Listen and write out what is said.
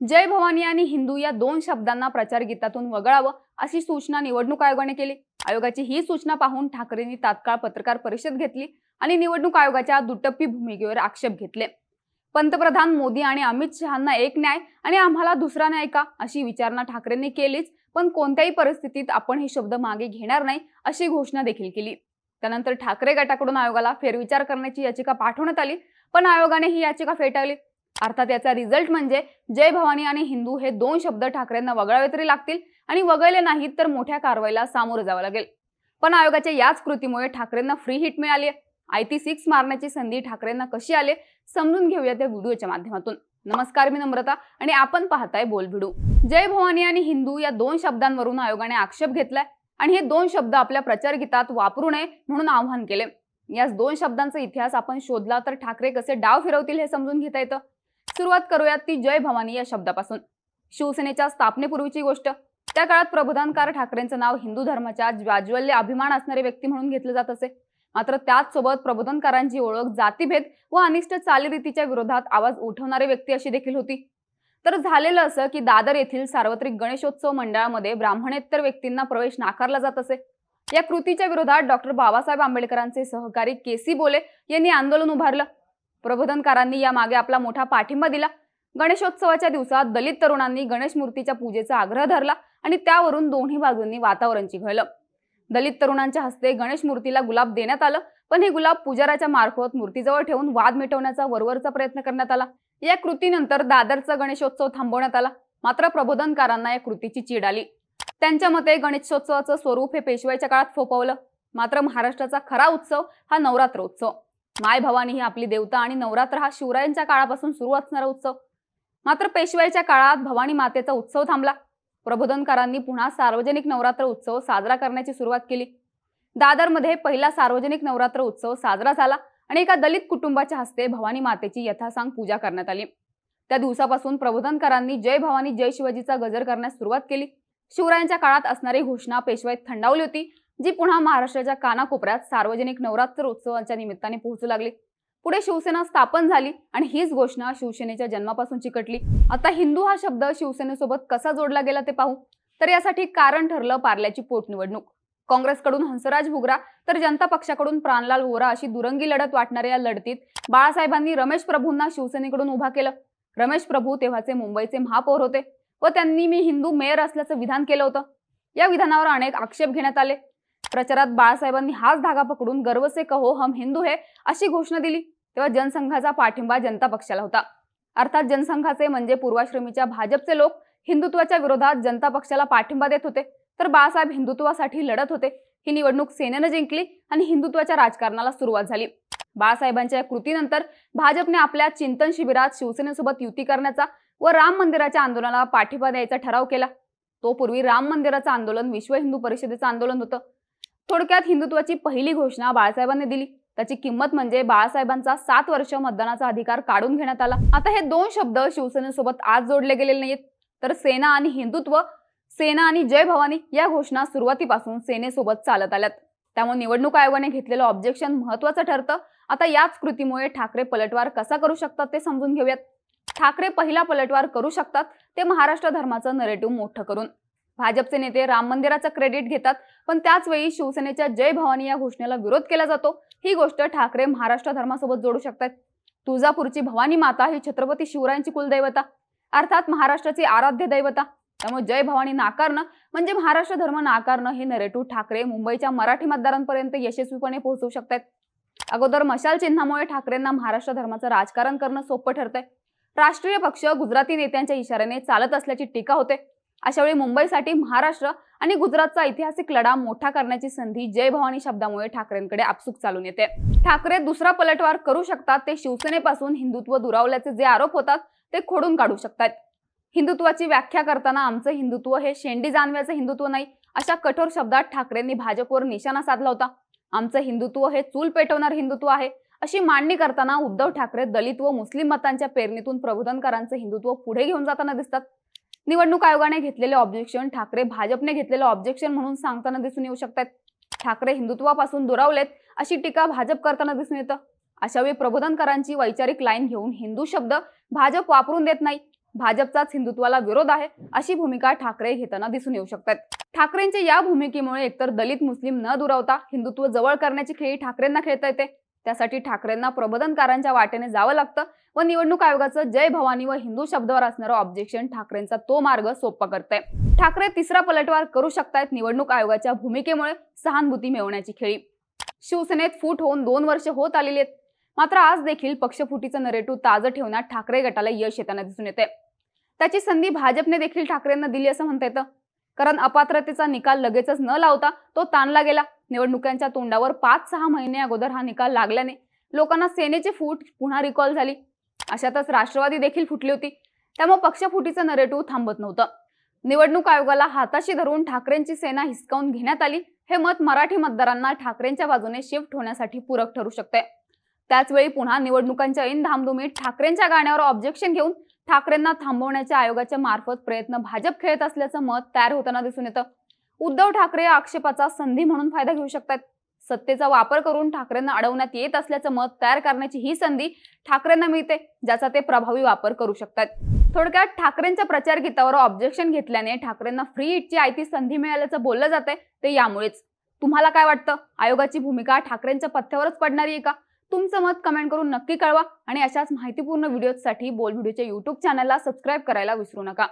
जय भवानी आणि हिंदू या दोन शब्दांना प्रचार गीतातून वगळावं अशी सूचना निवडणूक आयोगाने केली. आयोगाची ही सूचना पाहून ठाकरेंनी तात्काळ पत्रकार परिषद घेतली आणि निवडणूक आयोगाच्या दुटप्पी भूमिकेवर आक्षेप घेतले. पंतप्रधान मोदी आणि अमित शहांना एक न्याय आणि आम्हाला दुसरा न्याय का? अशी विचारणा ठाकरेंनी केलीच पण कोणत्याही परिस्थितीत आपण हे शब्द मागे घेणार नाही अशी घोषणा देखील केली. त्यानंतर ठाकरे गटाकडून आयोगाला फेरविचार करण्याची याचिका पाठवण्यात आली पण आयोगाने ही याचिका फेटाळली. अर्थात याचा रिझल्ट म्हणजे जय भवानी आणि हिंदू हे दोन शब्द ठाकरेंना वगळावे तरी लागतील आणि वगळले नाहीत तर मोठ्या कारवाईला सामोरं जावं लागेल. पण आयोगाच्या याच कृतीमुळे ठाकरेंना फ्री हिट मिळाली आय टी सिक्स मारण्याची संधी ठाकरेंना कशी आले समजून घेऊया त्या व्हिडिओच्या माध्यमातून. नमस्कार मी नम्रता आणि आपण पाहताय बोल भिडू जय भवानी आणि हिंदू या दोन शब्दांवरून आयोगाने आक्षेप घेतलाय आणि हे दोन शब्द आपल्या प्रचार गीतात वापरू नये म्हणून आवाहन केले याच दोन शब्दांचा इतिहास आपण शोधला तर ठाकरे कसे डाव फिरवतील हे समजून घेता येतं? सुरुवात करूयात ती जय भवानी या शब्दापासून. शिवसेनेच्या स्थापनेपूर्वीची गोष्ट. त्या काळात प्रबोधनकार ठाकरेंचं नाव हिंदू धर्माच्या ज्वाज्वल्य अभिमान असणारे व्यक्ती म्हणून घेतलं जात असे. मात्र त्याच सोबत प्रबोधनकारांची ओळख जातीभेद व अनिष्ट चालीरीतीच्या विरोधात आवाज उठवणारे व्यक्ती अशी देखील होती. तर झालेलं असं की दादर येथील सार्वत्रिक गणेशोत्सव मंडळामध्ये ब्राह्मणेतर व्यक्तींना प्रवेश नाकारला जात असे. या कृतीच्या विरोधात डॉक्टर बाबासाहेब आंबेडकरांचे सहकारी के सी बोले यांनी आंदोलन उभारलं. प्रबोधनकारांनी यामागे आपला मोठा पाठिंबा दिला. गणेशोत्सवाच्या दिवसात दलित तरुणांनी गणेश मूर्तीच्या पूजेचा आग्रह धरला आणि त्यावरून दोन्ही बाजूंनी वातावरण चिघळलं दलित तरुणांच्या हस्ते गणेश मूर्तीला गुलाब देण्यात आलं पण हे गुलाब पुजाराच्या मार्फत मूर्तीजवळ ठेवून वाद मिटवण्याचा वरवरचा प्रयत्न करण्यात आला. या कृतीनंतर दादरचा गणेशोत्सव थांबवण्यात आला. मात्र प्रबोधनकारांना या कृतीची चीड आली. त्यांच्या मते गणेशोत्सवाचं स्वरूप हे पेशवाईच्या काळात फोपवलं मात्र महाराष्ट्राचा खरा उत्सव हा नवरात्र उत्सव माय भवानी ही आपली देवता आणि नवरात्र हा शिवरायांच्या काळापासून सुरू असणारा उत्सव. मात्र पेशवाईच्या काळात भवानी मातेचा उत्सव थांबला. प्रबोधनकारांनी पुन्हा सार्वजनिक नवरात्र उत्सव साजरा करण्याची सुरुवात केली. दादरमध्ये पहिला सार्वजनिक नवरात्र उत्सव साजरा झाला आणि एका दलित कुटुंबाच्या हस्ते भवानी मातेची यथासांग पूजा करण्यात आली. त्या दिवसापासून प्रबोधनकारांनी जय भवानी जय शिवाजीचा गजर करण्यास सुरुवात केली. शिवरायांच्या काळात असणारी घोषणा पेशवाईत थंडावली होती. जी पुन्हा महाराष्ट्राच्या कानाकोपऱ्यात सार्वजनिक नवरात्र उत्सवाच्या निमित्ताने पोहोचू लागली. पुढे शिवसेना स्थापन झाली आणि हीच घोषणा शिवसेनेच्या जन्मापासून चिकटली. आता हिंदू हा शब्द शिवसेनेसोबत कसा जोडला गेला ते पाहू. तर यासाठी कारण ठरलं पार्ल्याची पोटनिवडणूक. काँग्रेसकडून हंसराज भुगरा तर जनता पक्षाकडून प्राणलाल वोरा अशी दुरंगी लढत वाटणाऱ्या या लढतीत बाळासाहेबांनी रमेश प्रभूंना शिवसेनेकडून उभा केलं. रमेश प्रभू तेव्हाचे मुंबईचे महापौर होते व त्यांनी मी हिंदू मेयर असल्याचं विधान केलं होतं. या विधानावर अनेक आक्षेप घेण्यात आले. प्रचारात बाळासाहेबांनी हाच धागा पकडून गर्व से कहो हम हिंदू है अशी घोषणा दिली. तेव्हा जनसंघाचा पाठिंबा जनता पक्षाला होता. अर्थात जनसंघाचे म्हणजे पूर्वाश्रमीच्या भाजपचे लोक हिंदुत्वाच्या विरोधात जनता पक्षाला पाठिंबा देत होते. तर बाळासाहेब हिंदुत्वासाठी लढत होते. ही निवडणूक सेनेनं जिंकली आणि हिंदुत्वाच्या राजकारणाला सुरुवात झाली. बाळासाहेबांच्या या कृतीनंतर भाजपने आपल्या चिंतन शिबिरात शिवसेनेसोबत युती करण्याचा व राम मंदिराच्या आंदोलनाला पाठिंबा द्यायचा ठराव केला. तो पूर्वी राम मंदिराचं आंदोलन विश्व हिंदू परिषदेचं आंदोलन होतं. थोडक्यात हिंदुत्वाची पहिली घोषणा बाळासाहेबांनी दिली. त्याची किंमत म्हणजे बाळासाहेबांचा सात वर्ष मतदानाचा अधिकार काढून घेण्यात आला. आता हे दोन शब्द शिवसेनेसोबत आज जोडले गेलेले नाहीत तर सेना आणि हिंदुत्व सेना आणि जय भवानी या घोषणा सुरुवातीपासून सेनेसोबत चालत आल्यात. त्यामुळे निवडणूक आयोगाने घेतलेलं ऑब्जेक्शन महत्वाचं ठरतं. आता याच कृतीमुळे ठाकरे पलटवार कसा करू शकतात ते समजून घेऊयात. ठाकरे पहिला पलटवार करू शकतात ते महाराष्ट्र धर्माचं नरेटिव्ह मोठं करून. भाजपचे नेते राम मंदिराचं क्रेडिट घेतात पण त्याच वेळी शिवसेनेच्या जय भवानी या घोषणेला विरोध केला जातो. ही गोष्ट ठाकरे महाराष्ट्र धर्मासोबत जोडू शकतात तुळजापूरची भवानी माता ही छत्रपती शिवरायांची कुलदैवता अर्थात महाराष्ट्राची आराध्य दैवता. त्यामुळे जय भवानी नाकारणं म्हणजे महाराष्ट्र धर्म नाकारणं हे नरेटिव्ह ठाकरे मुंबईच्या मराठी मतदारांपर्यंत यशस्वीपणे पोहोचवू शकतात अगोदर मशाल चिन्हामुळे ठाकरेंना महाराष्ट्र धर्माचं राजकारण करणं सोपं ठरतंय. राष्ट्रीय पक्ष गुजराती नेत्यांच्या इशाऱ्याने चालत असल्याची टीका होते. अशावेळी मुंबईसाठी महाराष्ट्र आणि गुजरातचा ऐतिहासिक लढा मोठा करण्याची संधी जय भवानी शब्दामुळे ठाकरेंकडे आपसुक चालून येते. ठाकरे दुसरा पलटवार करू शकतात ते शिवसेनेपासून हिंदुत्व दुरावल्याचे जे आरोप होतात ते खोडून काढू शकतात. हिंदुत्वाची व्याख्या करताना आमचं हिंदुत्व हे शेंडी जानव्याचं हिंदुत्व नाही अशा कठोर शब्दात ठाकरेंनी भाजपवर निशाणा साधला होता. आमचं हिंदुत्व हे चूल पेटवणार हिंदुत्व आहे अशी मांडणी करताना उद्धव ठाकरे दलित व मुस्लिम मतांच्या पेरणीतून प्रबोधनकारांचं हिंदुत्व पुढे घेऊन जाताना दिसतात. निवडणूक आयोगाने घेतलेले ऑब्जेक्शन ठाकरे भाजपने घेतलेलं ऑब्जेक्शन म्हणून सांगताना दिसून येऊ शकतात ठाकरे हिंदुत्वापासून दुरावलेत अशी टीका भाजप करताना दिसून येतं. अशावेळी प्रबोधनकारांची वैचारिक लाईन घेऊन हिंदू शब्द भाजप वापरून देत नाही. भाजपचाच हिंदुत्वाला विरोध आहे अशी भूमिका ठाकरे घेताना दिसून येऊ शकतात ठाकरेंच्या या भूमिकेमुळे एकतर दलित मुस्लिम न दुरावता हिंदुत्व जवळ करण्याची खेळी ठाकरेंना खेळता येते. त्यासाठी ठाकरेंना प्रबोधनकारांच्या वाटेने जावं लागतं व निवडणूक आयोगाचं जय भवानी व हिंदू शब्दावर असणारं ऑब्जेक्शन ठाकरेंचा तो मार्ग सोपा करतंय. ठाकरे तिसरा पलटवार करू शकतायत निवडणूक आयोगाच्या भूमिकेमुळे सहानुभूती मिळवण्याची खेळी. शिवसेनेत फूट होऊन दोन वर्ष होत आलेली आहेत. मात्र आज देखील पक्षफुटीचं नरेटिव्ह ताजं ठेवण्यात ठाकरे गटाला यश येताना दिसून येते त्याची संधी भाजपने देखील ठाकरेंना दिली असं म्हणता येतं. कारण अपात्रतेचा निकाल लगेचच न लावता तो ताणला गेला. निवडणुकांच्या तोंडावर पाच सहा महिने अगोदर हा निकाल लागल्याने लोकांना सेनेची फूट पुन्हा रिकॉल झाली. अशातच राष्ट्रवादी देखील फुटली होती. त्यामुळे पक्षफुटीचं नरेटिव्ह थांबत नव्हतं. निवडणूक आयोगाला हाताशी धरून ठाकरेंची सेना हिसकावून घेण्यात आली. हे मत मराठी मतदारांना ठाकरेंच्या बाजूने शिफ्ट होण्यासाठी पूरक ठरू शकते त्याचवेळी पुन्हा निवडणुकांच्या ऐन धामधुमीत ठाकरेंच्या गाण्यावर ऑब्जेक्शन घेऊन ठाकरेंना थांबवण्याच्या आयोगाच्या मार्फत प्रयत्न भाजप खेळत असल्याचं मत तयार होताना दिसून येतं. उद्धव ठाकरे या आक्षेपाचा संधी म्हणून फायदा घेऊ शकतात. सत्तेचा वापर करून ठाकरेंना अडवण्यात येत असल्याचं मत तयार करण्याची ही संधी ठाकरेंना मिळते ज्याचा ते प्रभावी वापर करू शकतात. थोडक्यात ठाकरेंच्या प्रचार गीतावर ऑब्जेक्शन घेतल्याने ठाकरेंना फ्री हिटची आयती संधी मिळाल्याचं बोललं जाते ते यामुळेच. तुम्हाला काय वाटतं? आयोगाची भूमिका ठाकरेंच्या पथ्यावरच पडणारी आहे का? तुमचं मत कमेंट करून नक्की कळवा आणि अशाच माहितीपूर्ण व्हिडिओसाठी बोल व्हिडिओच्या युट्यूब चॅनलला सबस्क्राईब करायला विसरू नका.